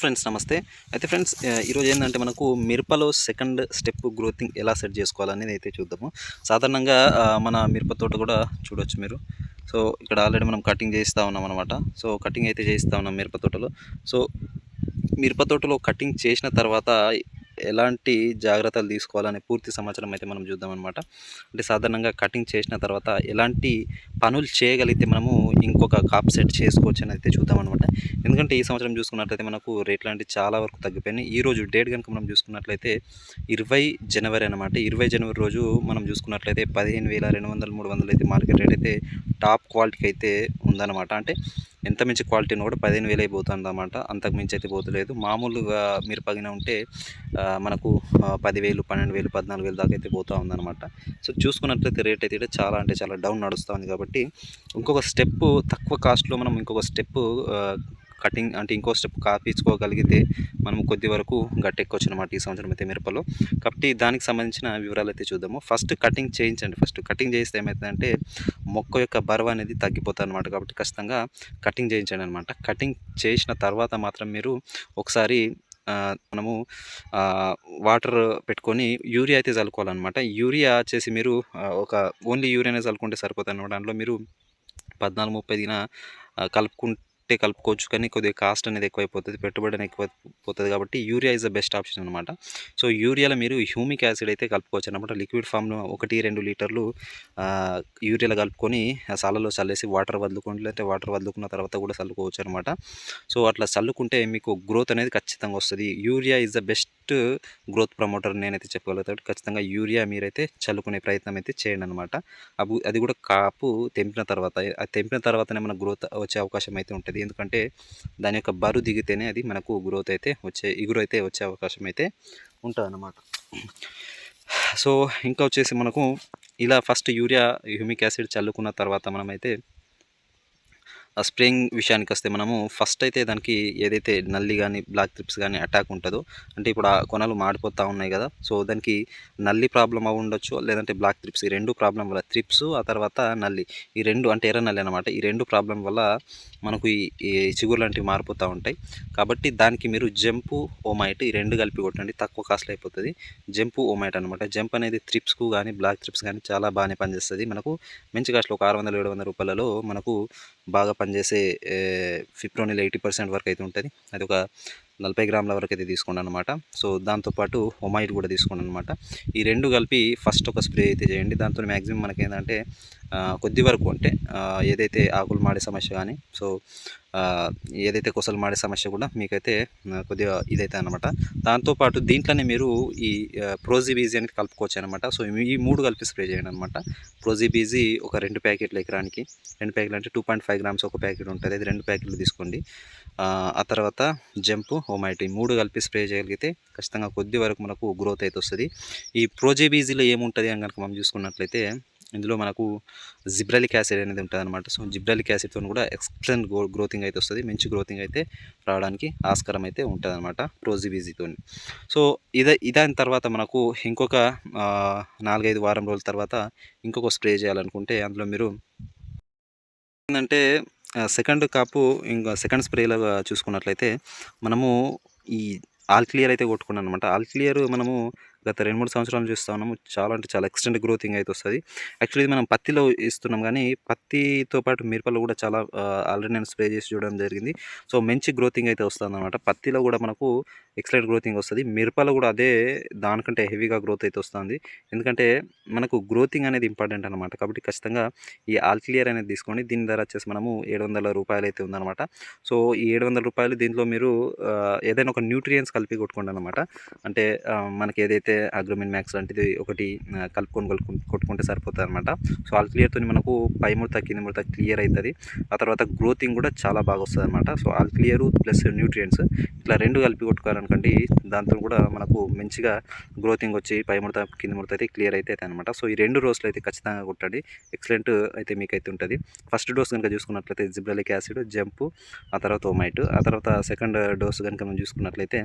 Friends నమస్తే. అయితే friends ఈరోజు ఏంటంటే మనకు మిరపలో సెకండ్ స్టెప్ గ్రోతింగ్ ఎలా సెట్ చేసుకోవాలనేది అయితే చూద్దాము. సాధారణంగా మన మిరప తోట కూడా చూడొచ్చు మీరు. సో ఇక్కడ ఆల్రెడీ మనం కటింగ్ చేస్తూ ఉన్నాం అనమాట సో కటింగ్ అయితే చేస్తూ ఉన్నాం మిరప తోటలో. సో మిరప తోటలో కటింగ్ చేసిన తర్వాత ఎలాంటి జాగ్రత్తలు తీసుకోవాలనే పూర్తి సమాచారం అయితే మనం చూద్దాం అనమాట అంటే సాధారణంగా కటింగ్ చేసిన తర్వాత ఎలాంటి పనులు చేయగలిగితే మనము ఇంకొక కాప్ సెట్ చేసుకోవచ్చు అని అయితే చూద్దాం అనమాట ఎందుకంటే ఈ సంవత్సరం చూసుకున్నట్లయితే మనకు రేట్లు అంటే చాలా వరకు తగ్గిపోయినాయి. ఈ రోజు డేట్ కనుక మనం చూసుకున్నట్లయితే ఇరవై జనవరి అనమాట ఇరవై జనవరి రోజు మనం చూసుకున్నట్లయితే పదిహేను వేల రెండు వందలు మూడు వందలు అయితే మార్కెట్ రేట్ అయితే టాప్ క్వాలిటీకి అయితే ఉందన్నమాట. అంటే ఎంత మించి క్వాలిటీని కూడా పదిహేను వేలు అయిపోతుంది అనమాట అంతకు మించి అయితే పోతలేదు. మామూలుగా మీరు పగిన ఉంటే మనకు పదివేలు పన్నెండు వేలు పద్నాలుగు వేలు దాకా అయితే పోతూ ఉందన్నమాట. సో చూసుకున్నట్లయితే రేట్ అయితే చాలా అంటే చాలా డౌన్ నడుస్తూ ఉంది కాబట్టి ఇంకొక స్టెప్ తక్కువ కాస్ట్లో మనం ఇంకొక స్టెప్ కటింగ్ అంటే ఇంకో స్టెప్ కాపించుకోగలిగితే మనం కొద్ది వరకు గట్టెక్కొచ్చు అనమాట ఈ సంవత్సరం అయితే మిరపలో. కాబట్టి దానికి సంబంధించిన వివరాలు అయితే చూద్దాము. ఫస్ట్ కటింగ్ చేయించండి. ఫస్ట్ కటింగ్ చేస్తే ఏమవుతుందంటే మొక్క యొక్క బరువు అనేది తగ్గిపోతుంది అనమాట కాబట్టి ఖచ్చితంగా కటింగ్ చేయించండి అనమాట కటింగ్ చేసిన తర్వాత మాత్రం మీరు ఒకసారి మనము వాటర్ పెట్టుకొని యూరియా అయితే చల్లుకోవాలన్నమాట. యూరియా వచ్చేసి మీరు ఒక ఓన్లీ యూరియానే చల్లుకుంటే సరిపోతుంది అనమాట దాంట్లో మీరు పద్నాలుగు ముప్పై దిన కలుపుకుంటే కలుపుకుంటే కలుపుకోవచ్చు కానీ కొద్దిగా కాస్ట్ అనేది ఎక్కువైపోతుంది పెట్టుబడి అనేది ఎక్కువైపోతుంది కాబట్టి urea is the best option అనమాట సో యూరియాలో మీరు హ్యూమిక్ యాసిడ్ అయితే కలుపుకోవచ్చు అనమాట లిక్విడ్ ఫామ్లో ఒకటి రెండు లీటర్లు యూరియాలో కలుపుకొని ఆ సాలలో చల్లేసి వాటర్ వదులుకోండి లేకపోతే వాటర్ వదులుకున్న తర్వాత కూడా చల్లుకోవచ్చు అనమాట సో అట్లా చల్లుకుంటే మీకు గ్రోత్ అనేది ఖచ్చితంగా వస్తుంది. Urea is the best growth promoter నేనైతే చెప్పగలుగుతాడు ఖచ్చితంగా యూరియా మీరైతే చల్లుకునే ప్రయత్నం అయితే చేయండి అనమాట అది కూడా కాపు తెంపిన తర్వాత అది తెంపిన తర్వాతనే మన గ్రోత్ వచ్చే అవకాశం అయితే ఉంటుంది. ఎందుకంటే దాని యొక్క బరువు దిగితేనే అది మనకు గ్రోత్ అయితే వచ్చే ఇగురు అయితే వచ్చే అవకాశం అయితే ఉంటుంది సో ఇంకా వచ్చేసి మనకు ఇలా ఫస్ట్ యూరియా హ్యూమిక్ యాసిడ్ చల్లుకున్న తర్వాత మనమైతే ఆ స్ప్రేయింగ్ విషయానికి వస్తే మనము ఫస్ట్ అయితే దానికి ఏదైతే నల్లి కానీ బ్లాక్ ట్రిప్స్ కానీ అటాక్ ఉంటుందో అంటే ఇప్పుడు ఆ కొనలు మాడిపోతూ ఉన్నాయి కదా సో దానికి నల్లి ప్రాబ్లం అవి ఉండొచ్చు లేదంటే బ్లాక్ ట్రిప్స్ ఈ రెండు ప్రాబ్లం వల్ల ట్రిప్స్ ఆ తర్వాత నల్లి ఈ రెండు అంటే ఎర్ర నల్లి అనమాట ఈ రెండు ప్రాబ్లం వల్ల మనకు ఈ చిగురు లాంటివి మారిపోతూ ఉంటాయి. కాబట్టి దానికి మీరు జంపు ఓమైట్ ఈ రెండు కలిపి కొట్టండి తక్కువ కాస్ట్లో అయిపోతుంది. జంపు ఓమైట్ అనమాట జంప్ అనేది త్రిప్స్కు కానీ బ్లాక్ త్రిప్స్ కానీ చాలా బాగానే పనిచేస్తుంది. మనకు మంచి కాస్ట్లో ఒక ఆరు వందల ఏడు వందల రూపాయలలో మనకు బాగా పనిచేసే ఫిప్రోనిల్ ఎయిటీ పర్సెంట్ వరకు అయితే ఉంటుంది. అది ఒక నలభై గ్రాముల వరకు అయితే తీసుకోండి అనమాట సో దాంతోపాటు ఒమైట్ కూడా తీసుకోండి అనమాట ఈ రెండు కలిపి ఫస్ట్ ఒక స్ప్రే అయితే చేయండి. దాంతో మ్యాక్సిమం మనకి ఏంటంటే కొద్ది వరకు అంటే ఏదైతే ఆకులు మాడే సమస్య కానీ సో ఏదైతే కొసలు మాడే సమస్య కూడా మీకైతే కొద్దిగా ఇదైతే అనమాట దాంతోపాటు దీంట్లోనే మీరు ఈ ప్రోజీబీజీ అనేది కలుపుకోవచ్చు అనమాట సో ఈ మూడు కలిపి స్ప్రే చేయండి అనమాట ప్రోజీబీజీ ఒక రెండు ప్యాకెట్లు ఎకరానికి రెండు ప్యాకెట్లు అంటే టూ పాయింట్ ఫైవ్ గ్రామ్స్ ఒక ప్యాకెట్ ఉంటుంది. అది రెండు ప్యాకెట్లు తీసుకోండి. ఆ, తర్వాత జంపు హోమైట్ ఈ మూడు కలిపి స్ప్రే చేయగలిగితే ఖచ్చితంగా కొద్ది వరకు మనకు గ్రోత్ అయితే వస్తుంది. ఈ ప్రోజీబీజీలో ఏముంటుంది అని కనుక మనం చూసుకున్నట్లయితే ఇందులో మనకు జిబ్రలిక్ యాసిడ్ అనేది ఉంటుంది అనమాట సో జిబ్రలిక్ యాసిడ్తో కూడా ఎక్స్ప్లెంట్ గ్రో గ్రోతింగ్ అయితే వస్తుంది. మంచి గ్రోతింగ్ అయితే రావడానికి ఆస్కారం అయితే ఉంటుంది అనమాట ప్రోజిబీజీతో సో ఇద ఇదాని తర్వాత మనకు ఇంకొక నాలుగైదు వారం రోజుల తర్వాత ఇంకొక స్ప్రే చేయాలనుకుంటే అందులో మీరు ఏంటంటే సెకండ్ కాపు ఇంకా సెకండ్ స్ప్రేలో చూసుకున్నట్లయితే మనము ఈ ఆల్ క్లియర్ అయితే కొట్టుకున్నాం అనమాట ఆల్ క్లియర్ మనము గత రెండు మూడు సంవత్సరాలు చూస్తూ ఉన్నాము. చాలా అంటే చాలా ఎక్స్టెంట్ గ్రోతింగ్ అయితే వస్తుంది. యాక్చువల్లీ ఇది మనం పత్తిలో ఇస్తున్నాం కానీ పత్తితో పాటు మిరపలో కూడా చాలా ఆల్రెడీ నేను స్ప్రే చేసి చూడడం జరిగింది. సో మంచి గ్రోతింగ్ అయితే వస్తుంది అనమాట పత్తిలో కూడా మనకు ఎక్సలెంట్ గ్రోతింగ్ వస్తుంది. మిరపలో కూడా అదే దానికంటే హెవీగా గ్రోత్ అయితే వస్తుంది. ఎందుకంటే మనకు గ్రోతింగ్ అనేది ఇంపార్టెంట్ అనమాట కాబట్టి ఖచ్చితంగా ఈ ఆల్ క్లియర్ అనేది తీసుకోండి. దీని ధర వచ్చేసి మనము ఏడు వందల రూపాయలు అయితే ఉందన్నమాట. సో ఈ ఏడు వందల రూపాయలు దీంట్లో మీరు ఏదైనా ఒక న్యూట్రియన్స్ కలిపి కొట్టుకోండి అనమాట అంటే మనకి ఏదైతే అగ్రోమిన్ మ్యాక్స్ లాంటిది ఒకటి కలుపుకొని కలుపుకొని కొట్టుకుంటే సరిపోతుంది అనమాట సో ఆల్ క్లియర్తో మనకు పై ముడత కింద ముడత క్లియర్ అవుతుంది ఆ తర్వాత గ్రోతింగ్ కూడా చాలా బాగా వస్తుంది అనమాట so all clear plus nutrients ఇట్లా రెండు కలిపి కొట్టుకోవాలనుకోండి దాంతో కూడా మనకు మంచిగా గ్రోతింగ్ వచ్చి పై ముడత కింద ముడత అయితే క్లియర్ అయితే అనమాట సో ఈ రెండు రోజులు అయితే ఖచ్చితంగా కొట్టండి. ఎక్సలెంట్ అయితే మీకైతే ఉంటుంది. ఫస్ట్ డోస్ కనుక చూసుకున్నట్లయితే జిబ్రలిక్ యాసిడ్ జంపు ఆ తర్వాత ఓమైట్ ఆ తర్వాత సెకండ్ డోస్ కనుక మనం చూసుకున్నట్లయితే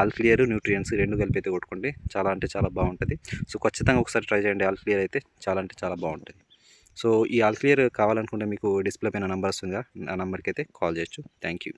ఆల్ క్లియర్ న్యూట్రియన్స్ రెండు కలిపి అయితే కొట్టుకోండి. చాలా అంటే చాలా బాగుంటుంది. సో ఖచ్చితంగా ఒకసారి ట్రై చేయండి. ఆల్ క్లియర్ అయితే చాలా అంటే చాలా బాగుంటుంది. సో ఈ ఆల్ క్లియర్ కావాలనుకుంటే మీకు డిస్ప్లే పైన నెంబర్ వస్తుందిగా. ఆ నెంబర్కి అయితే కాల్ చేయొచ్చు. Thank you